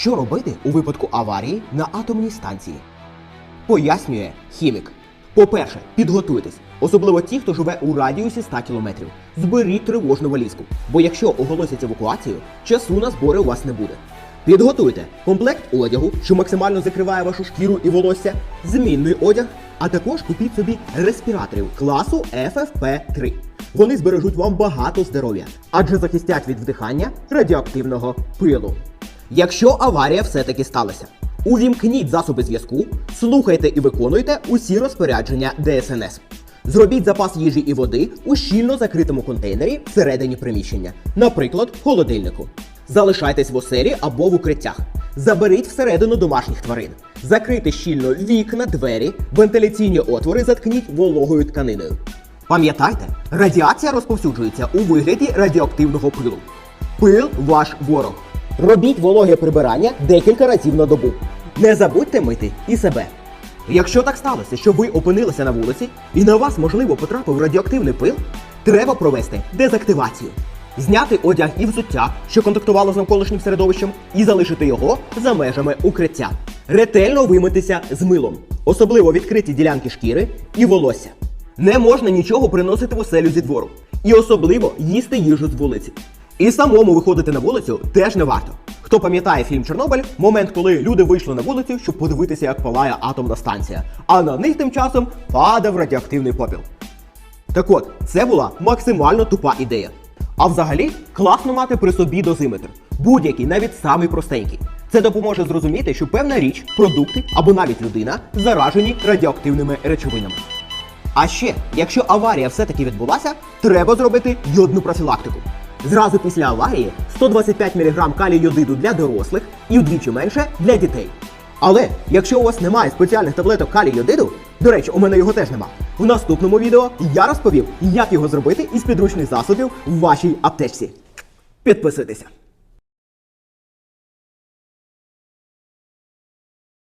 Що робити у випадку аварії на атомній станції? Пояснює хімік. По-перше, підготуйтесь, особливо ті, хто живе у радіусі 100 кілометрів. Зберіть тривожну валізку, бо якщо оголосять евакуацію, часу на збори у вас не буде. Підготуйте комплект одягу, що максимально закриває вашу шкіру і волосся, змінний одяг, а також купіть собі респіраторів класу FFP3. Вони збережуть вам багато здоров'я, адже захистять від вдихання радіоактивного пилу. Якщо аварія все-таки сталася, увімкніть засоби зв'язку, слухайте і виконуйте усі розпорядження ДСНС. Зробіть запас їжі і води у щільно закритому контейнері всередині приміщення, наприклад, холодильнику. Залишайтесь в оселі або в укриттях. Заберіть всередину домашніх тварин. Закрийте щільно вікна, двері, вентиляційні отвори заткніть вологою тканиною. Пам'ятайте, радіація розповсюджується у вигляді радіоактивного пилу. Пил ваш ворог. Робіть вологе прибирання декілька разів на добу. Не забудьте мити і себе. Якщо так сталося, що ви опинилися на вулиці і на вас можливо потрапив радіоактивний пил, треба провести дезактивацію. Зняти одяг і взуття, що контактувало з навколишнім середовищем, і залишити його за межами укриття. Ретельно вимитися з милом, особливо відкриті ділянки шкіри і волосся. Не можна нічого приносити в оселю зі двору. І особливо їсти їжу з вулиці. І самому виходити на вулицю теж не варто. Хто пам'ятає фільм Чорнобиль, момент, коли люди вийшли на вулицю, щоб подивитися, як палає атомна станція, а на них тим часом падав радіоактивний попіл. Так от, це була максимально тупа ідея. А взагалі, класно мати при собі дозиметр. Будь-який, навіть самий простенький. Це допоможе зрозуміти, що певна річ, продукти або навіть людина заражені радіоактивними речовинами. А ще, якщо аварія все-таки відбулася, треба зробити йодну профілактику. Зразу після аварії 125 мг калію йодиду для дорослих і вдвічі менше для дітей. Але якщо у вас немає спеціальних таблеток калію йодиду, до речі, у мене його теж нема. В наступному відео я розповів, як його зробити із підручних засобів в вашій аптечці. Підписуйтеся.